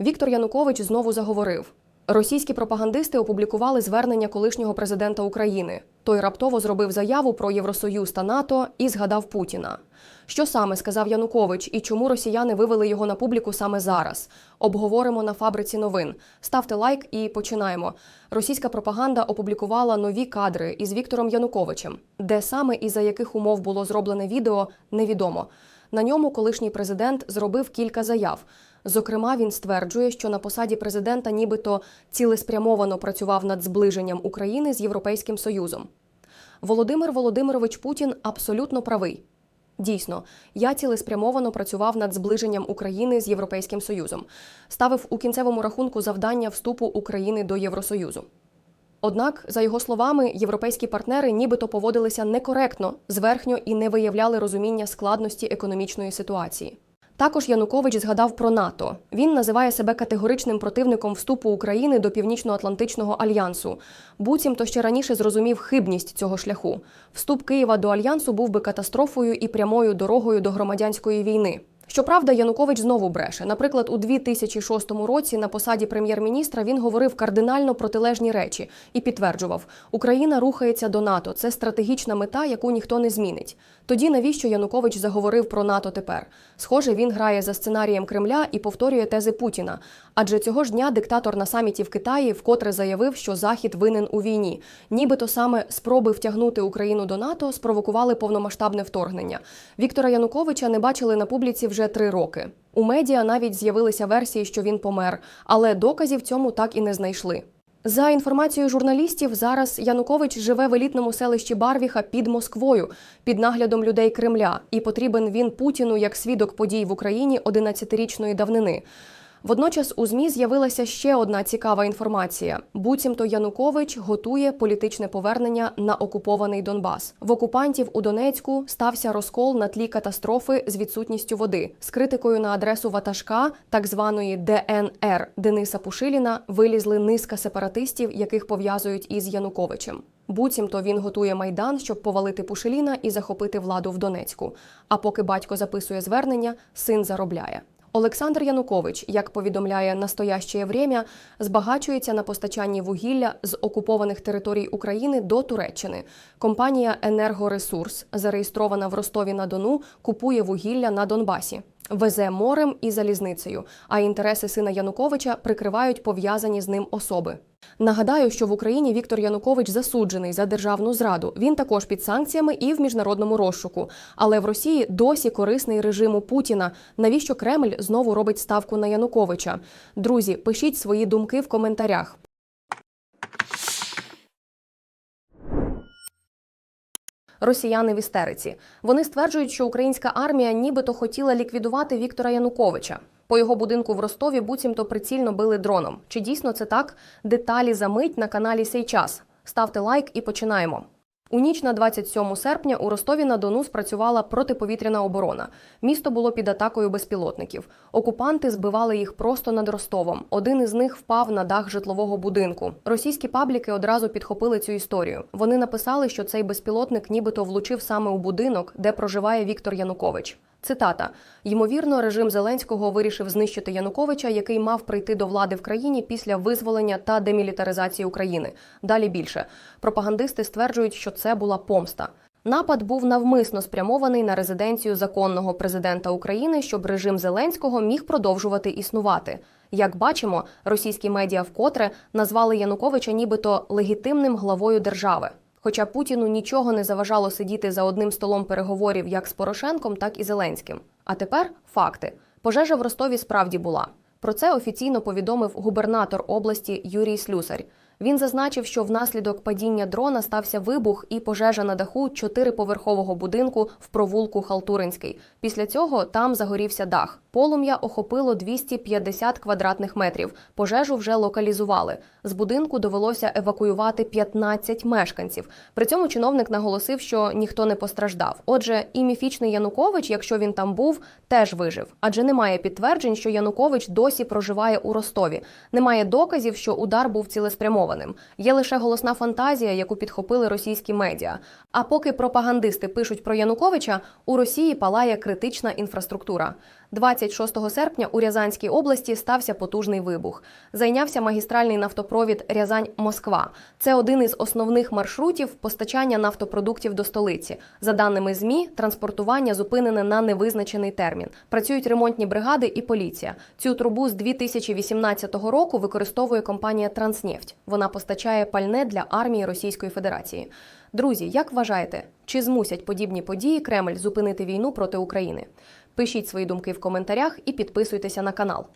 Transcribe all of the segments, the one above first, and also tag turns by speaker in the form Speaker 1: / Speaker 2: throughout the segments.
Speaker 1: Віктор Янукович знову заговорив. Російські пропагандисти опублікували звернення колишнього президента України. Той раптово зробив заяву про Євросоюз та НАТО і згадав Путіна. Що саме сказав Янукович і чому росіяни вивели його на публіку саме зараз? Обговоримо на фабриці новин. Ставте лайк і починаємо. Російська пропаганда опублікувала нові кадри із Віктором Януковичем. Де саме і за яких умов було зроблене відео, невідомо. На ньому колишній президент зробив кілька заяв. Зокрема, він стверджує, що на посаді президента нібито цілеспрямовано працював над зближенням України з Європейським Союзом. Володимир Володимирович Путін абсолютно правий. Дійсно, я цілеспрямовано працював над зближенням України з Європейським Союзом, ставив у кінцевому рахунку завдання вступу України до Євросоюзу. Однак, за його словами, європейські партнери нібито поводилися некоректно, зверхньо і не виявляли розуміння складності економічної ситуації. Також Янукович згадав про НАТО. Він називає себе категоричним противником вступу України до Північно-Атлантичного альянсу. Буцімто ще раніше зрозумів хибність цього шляху. Вступ Києва до альянсу був би катастрофою і прямою дорогою до громадянської війни. Щоправда, Янукович знову бреше. Наприклад, у 2006 році на посаді прем'єр-міністра він говорив кардинально протилежні речі і підтверджував, Україна рухається до НАТО. Це стратегічна мета, яку ніхто не змінить. Тоді навіщо Янукович заговорив про НАТО тепер? Схоже, він грає за сценарієм Кремля і повторює тези Путіна. Адже цього ж дня диктатор на саміті в Китаї вкотре заявив, що Захід винен у війні. Нібито саме спроби втягнути Україну до НАТО спровокували повномасштабне вторгнення. Віктора Януковича не бачили на публіці вже три роки. У медіа навіть з'явилися версії, що він помер, але доказів цьому так і не знайшли. За інформацією журналістів, зараз Янукович живе в елітному селищі Барвіха під Москвою під наглядом людей Кремля, і потрібен він Путіну як свідок подій в Україні 11-річної давнини. Водночас у змі з'явилася ще одна цікава інформація: буцімто Янукович готує політичне повернення на окупований Донбас. В окупантів у Донецьку стався розкол на тлі катастрофи з відсутністю води. З критикою на адресу ватажка, так званої ДНР Дениса Пушиліна, вилізли низка сепаратистів, яких пов'язують із Януковичем. Буцімто він готує майдан, щоб повалити Пушиліна і захопити владу в Донецьку. А поки батько записує звернення, син заробляє. Олександр Янукович, як повідомляє настояще время, збагачується на постачанні вугілля з окупованих територій України до Туреччини. Компанія Енергоресурс, зареєстрована в Ростові на Дону, купує вугілля на Донбасі. Везе морем і залізницею, а інтереси сина Януковича прикривають пов'язані з ним особи. Нагадаю, що в Україні Віктор Янукович засуджений за державну зраду. Він також під санкціями і в міжнародному розшуку. Але в Росії досі корисний режиму Путіна. Навіщо Кремль знову робить ставку на Януковича? Друзі, пишіть свої думки в коментарях. Росіяни в істериці. Вони стверджують, що українська армія нібито хотіла ліквідувати Віктора Януковича. По його будинку в Ростові буцімто прицільно били дроном. Чи дійсно це так? Деталі за мить на каналі Сей час. Ставте лайк і починаємо. У ніч на 27 серпня у Ростові на Дону спрацювала протиповітряна оборона. Місто було під атакою безпілотників. Окупанти збивали їх просто над Ростовом. Один із них впав на дах житлового будинку. Російські пабліки одразу підхопили цю історію. Вони написали, що цей безпілотник нібито влучив саме у будинок, де проживає Віктор Янукович. Цитата: ймовірно, режим Зеленського вирішив знищити Януковича, який мав прийти до влади в країні після визволення та демілітаризації України. Далі більше пропагандисти стверджують, що це була помста. Напад був навмисно спрямований на резиденцію законного президента України, щоб режим Зеленського міг продовжувати існувати. Як бачимо, російські медіа вкотре назвали Януковича нібито легітимним главою держави. Хоча Путіну нічого не заважало сидіти за одним столом переговорів як з Порошенком, так і Зеленським. А тепер факти: пожежа в Ростові справді була. Про це офіційно повідомив губернатор області Юрій Слюсар. Він зазначив, що внаслідок падіння дрона стався вибух і пожежа на даху чотириповерхового будинку в провулку Халтуринський. Після цього там загорівся дах. Полум'я охопило 250 квадратних метрів. Пожежу вже локалізували. З будинку довелося евакуювати 15 мешканців. При цьому чиновник наголосив, що ніхто не постраждав. Отже, і міфічний Янукович, якщо він там був, теж вижив. Адже немає підтверджень, що Янукович досі проживає у Ростові. Немає доказів, що удар був цілеспрямованим. Є лише голосна фантазія, яку підхопили російські медіа. А поки пропагандисти пишуть про Януковича, у Росії палає критична інфраструктура. 26 серпня у Рязанській області стався потужний вибух. Зайнявся магістральний нафтопровід Рязань-Москва. Це один із основних маршрутів постачання нафтопродуктів до столиці. За даними ЗМІ, транспортування зупинене на невизначений термін. Працюють ремонтні бригади і поліція. Цю трубу з 2018 року використовує компанія Транснефть. Вона постачає пальне для армії Російської Федерації. Друзі, як вважаєте, чи змусять подібні події Кремль зупинити війну проти України? Пишіть свої думки в коментарях і підписуйтеся на канал.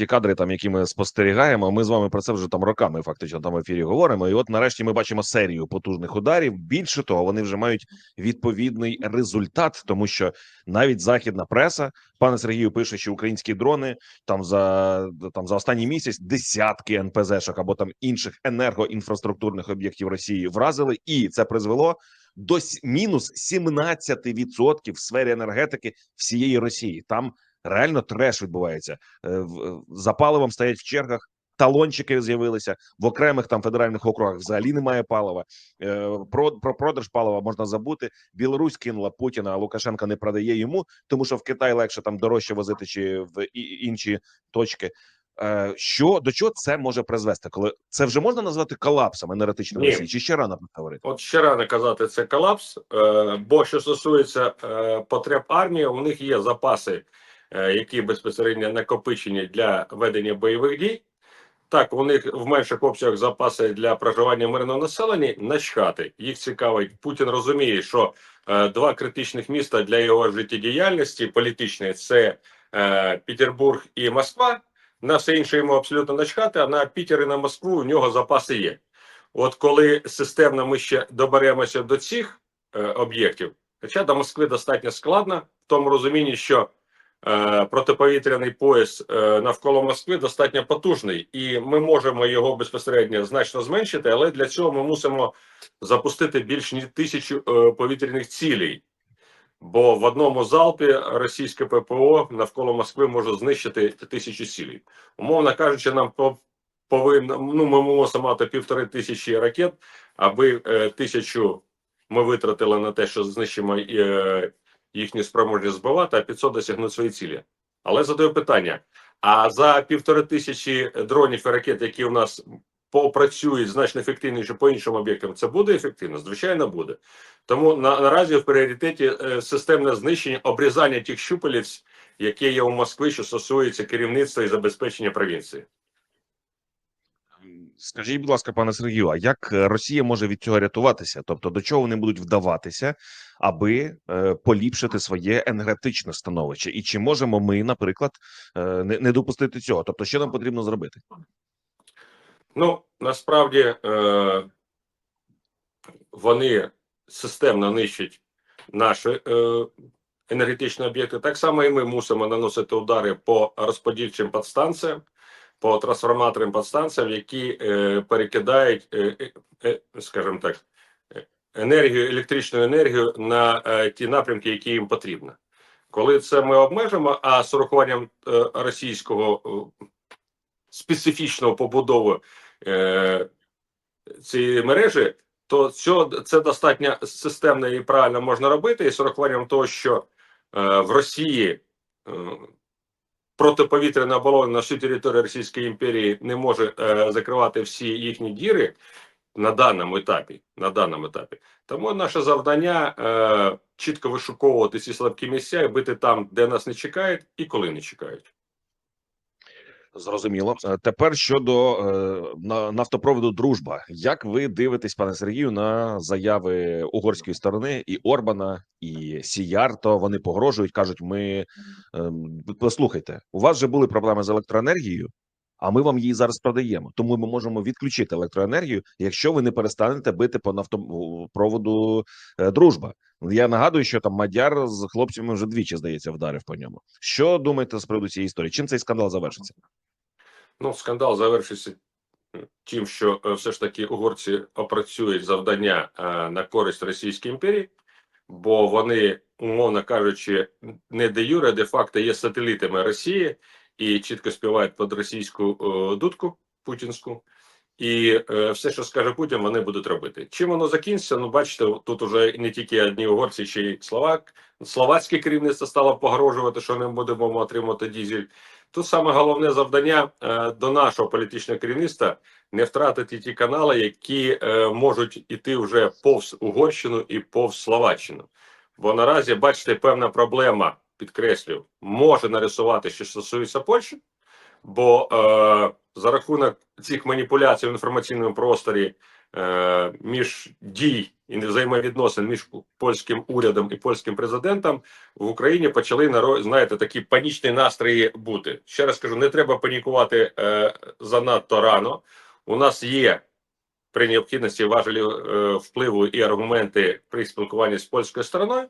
Speaker 2: ті кадри, там які ми спостерігаємо. Ми з вами про це вже там роками фактично там в ефірі говоримо. І от нарешті ми бачимо серію потужних ударів. Більше того, вони вже мають відповідний результат, тому що навіть західна преса, пане Сергію, пише, що українські дрони там за там за останній місяць десятки НПЗ-шок або там інших енергоінфраструктурних об'єктів Росії вразили, і це призвело до мінус 17% в сфері енергетики всієї Росії. Там реально треш відбувається. Е, За паливом стоять в чергах. Талончики з'явилися в окремих там федеральних округах. Взагалі немає палива. Е, Про, про продаж палива можна забути. Білорусь кинула Путіна, а Лукашенко не продає йому, тому що в Китай легше там дорожче возити чи в інші точки. Е, Що до чого це може призвести? Коли це вже можна назвати колапсом енергетичної. Росії? Чи ще рано говорити?
Speaker 3: От ще рано казати, це колапс. е, Бо що стосується е, потреб армії, у них є запаси, які безпосередньо накопичені для ведення бойових дій. Так, у них в менших обсягах запаси для проживання мирного населення начхати. Їх цікавить. Путін розуміє, що два критичних міста для його життєдіяльності політичної це Петербург і Москва. На все інше йому абсолютно начхати, а на Пітер і на Москву у нього запаси є. От коли системно ми ще доберемося до цих е, об'єктів, хоча до Москви достатньо складно, в тому розумінні, що е, протиповітряний пояс е, навколо Москви достатньо потужний, і ми можемо його безпосередньо значно зменшити, але для цього ми мусимо запустити більш ніж тисячу е, повітряних цілей. Бо в одному залпі російське ППО навколо Москви може знищити тисячу цілей. Умовно кажучи, нам по- повинно ну ми мусимо мати півтори тисячі ракет, аби е, тисячу ми витратили на те, що знищимо е, їхню спроможність збивати, а 500 досягнуть свої цілі. Але задаю питання: а за півтори тисячі дронів і ракет, які у нас попрацюють значно ефективніше по іншим об'єктам, це буде ефективно? Звичайно, буде. Тому на, наразі в пріоритеті е, системне знищення, обрізання тих щупалець, які є у Москві, що стосується керівництва і забезпечення провінції.
Speaker 2: Скажіть, будь ласка, пане Сергію, а як е, Росія може від цього рятуватися? Тобто до чого вони будуть вдаватися, аби е, поліпшити своє енергетичне становище? І чи можемо ми, наприклад, е, не, не допустити цього? Тобто, що нам потрібно зробити?
Speaker 3: Ну насправді е, вони системно нищать наші е, енергетичні об'єкти. Так само і ми мусимо наносити удари по розподільчим підстанціям, по трансформаторним підстанціям, які е, перекидають, е, скажімо так, енергію, електричну енергію на ті напрямки, які їм потрібно. Коли це ми обмежимо, а з урахуванням російського специфічного побудови е, цієї мережі, то цього, це достатньо системно і правильно можна робити, і з урахуванням того, що е, в Росії е, протиповітряна оборона на всю територію Російської імперії не може е, закривати всі їхні діри на даному етапі. На даному етапі. Тому наше завдання е, чітко вишуковувати ці слабкі місця і бити там, де нас не чекають, і коли не чекають.
Speaker 2: Зрозуміло. Е, Тепер щодо е, на- нафтопроводу Дружба. Як ви дивитесь, пане Сергію, на заяви угорської сторони і Орбана, і Сіярто? Вони погрожують, кажуть: ми ем, послухайте, у вас вже були проблеми з електроенергією. А ми вам її зараз продаємо, тому ми можемо відключити електроенергію, якщо ви не перестанете бити по нафтопроводу е, дружба. Я нагадую, що там Мадяр з хлопцями вже двічі здається вдарив по ньому. Що думаєте з приводу цієї історії? Чим цей скандал завершиться?
Speaker 3: Ну, скандал завершився тим, що е, все ж таки угорці опрацюють завдання е, на користь Російської імперії, бо вони, умовно кажучи, не де юре, де факто є сателітами Росії і чітко співають під російську е, дудку путінську. і е, все, що скаже Путін, вони будуть робити. Чим воно закінчиться? Ну, бачите, тут уже не тільки одні угорці, ще й словак. Словацьке керівництво стало погрожувати, що не будемо отримати дізель. Тут саме головне завдання е, до нашого політичного керівництва не втратити ті канали, які е, можуть іти вже повз Угорщину і повз Словаччину. Бо наразі, бачите, певна проблема, підкреслюю, може нарисувати, що стосується Польщі, бо е, за рахунок цих маніпуляцій в інформаційному просторі між дій і взаємовідносин між польським урядом і польським президентом в Україні почали знаєте, такі панічні настрої бути. Ще раз кажу, не треба панікувати е, занадто рано. У нас є при необхідності важелі е, впливу і аргументи при спілкуванні з польською стороною.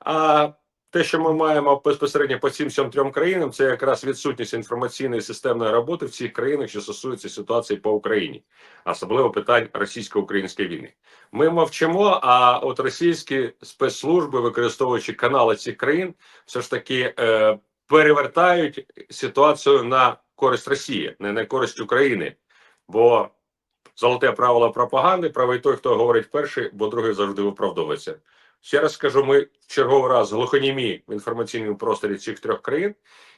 Speaker 3: А те, що ми маємо безпосередньо по цим всім трьом країнам, це якраз відсутність інформаційної системної роботи в цих країнах, що стосується ситуації по Україні, особливо питань російсько-української війни. Ми мовчимо, а от російські спецслужби, використовуючи канали цих країн, все ж таки е, перевертають ситуацію на користь Росії, не на користь України. Бо золоте правило пропаганди, правий той, хто говорить перший, бо другий завжди виправдовується. Ще раз скажу, ми черговий раз глухонімі в інформаційному просторі цих трьох країн,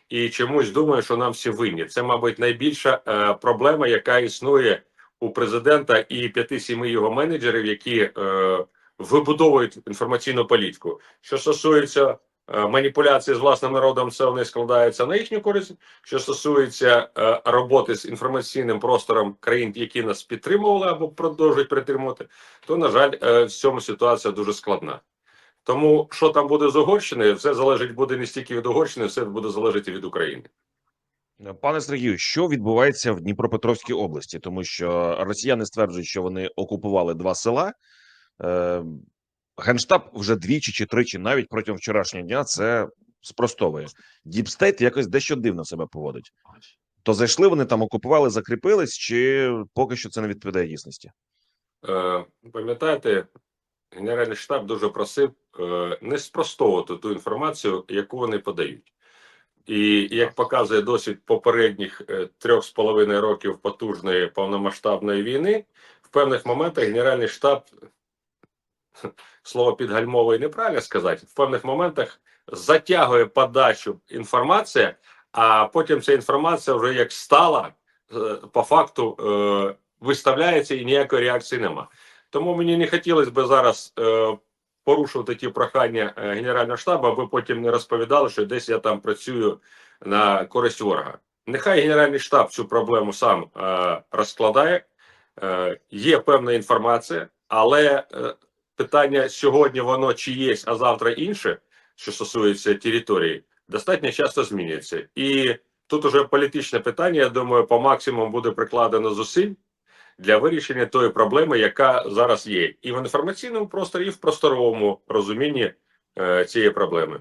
Speaker 3: і чомусь думаю, що нам всі винні. Це, мабуть, найбільша е, проблема, яка існує у президента і п'яти-сіми його менеджерів, які е, вибудовують інформаційну політику. Що стосується маніпуляції з власним народом, це вони складаються на їхню користь. Що стосується е, роботи з інформаційним простором країн, які нас підтримували або продовжують підтримувати, то на жаль, е, в цьому ситуація дуже складна. Тому що там буде з Угорщиною, все залежить буде не стільки від Угорщини, все буде залежати від України.
Speaker 2: Пане Сергію, що відбувається в Дніпропетровській області? Тому що росіяни стверджують, що вони окупували два села. Генштаб вже двічі чи тричі, навіть протягом вчорашнього дня, це спростовує. Діпстейт якось дещо дивно себе поводить. То зайшли вони там, окупували, закріпились, чи поки що це не відповідає дійсності?
Speaker 3: Е, пам'ятаєте, Генеральний штаб дуже просив е, не спростовувати ту інформацію, яку вони подають. І як показує досвід попередніх е, трьох з половиною років потужної повномасштабної війни, в певних моментах Генеральний штаб слово підгальмовує неправильно сказати, в певних моментах затягує подачу інформації, а потім ця інформація вже як стала, е, по факту е, виставляється і ніякої реакції нема. Тому мені не хотілося б зараз е, порушувати ті прохання Генерального штабу, аби потім не розповідали, що десь я там працюю на користь ворога. Нехай Генеральний штаб цю проблему сам розкладає. Є певна інформація, але питання сьогодні воно чи є, а завтра інше, що стосується території, достатньо часто змінюється. І тут уже політичне питання, я думаю, по максимуму буде прикладено зусиль для вирішення тої проблеми, яка зараз є, і в інформаційному просторі, і в просторовому розумінні е, цієї проблеми.